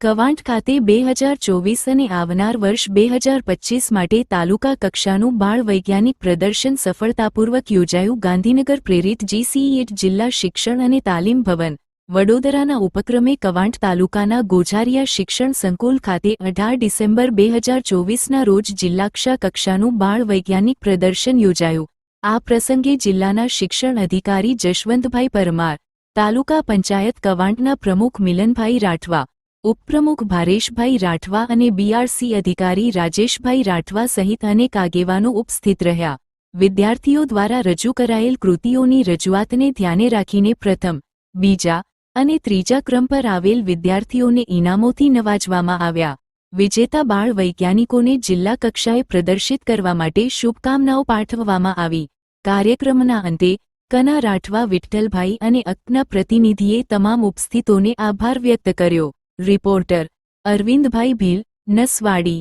કવાંટ ખાતે બે હજાર ચોવીસ અને આવનાર વર્ષ બે હજાર પચીસ માટે તાલુકા કક્ષાનું બાળ વૈજ્ઞાનિક પ્રદર્શન સફળતાપૂર્વક યોજાયું ગાંધીનગર પ્રેરિત જીસીઈએટ જિલ્લા શિક્ષણ અને તાલીમ ભવન, વડોદરાના ઉપક્રમે કવાંટ તાલુકાના ગોઝારિયા શિક્ષણ સંકુલ ખાતે અઢાર ડિસેમ્બર બે હજાર ચોવીસના રોજ જિલ્લાક્ષા કક્ષાનું બાળ વૈજ્ઞાનિક પ્રદર્શન યોજાયું. આ પ્રસંગે જિલ્લાના શિક્ષણ અધિકારી જશવંતભાઈ પરમાર, તાલુકા પંચાયત કવાંટના પ્રમુખ મિલનભાઈ રાઠવા ઉપપ્રમુખ ભારેશભાઈ રાઠવા અને બીઆરસી અધિકારી રાજેશભાઈ રાઠવા સહિત અનેક આગેવાનો ઉપસ્થિત રહ્યા. વિદ્યાર્થીઓ દ્વારા રજૂ કરાયેલ કૃતિઓની રજૂઆતને ધ્યાને રાખીને પ્રથમ, બીજા અને ત્રીજા ક્રમ પર આવેલ વિદ્યાર્થીઓને ઇનામોથી નવાજવામાં આવ્યા. વિજેતા બાળ વૈજ્ઞાનિકોને જિલ્લા કક્ષાએ પ્રદર્શિત કરવા માટે શુભકામનાઓ પાઠવવામાં આવી. કાર્યક્રમના અંતે, કના રાઠવા વિઠ્ઠલભાઈ અને અક્ના પ્રતિનિધિએ તમામ ઉપસ્થિતોને આભાર વ્યક્ત કર્યો. રિપોર્ટર અરવિંદભાઈ ભીલ નસવાડી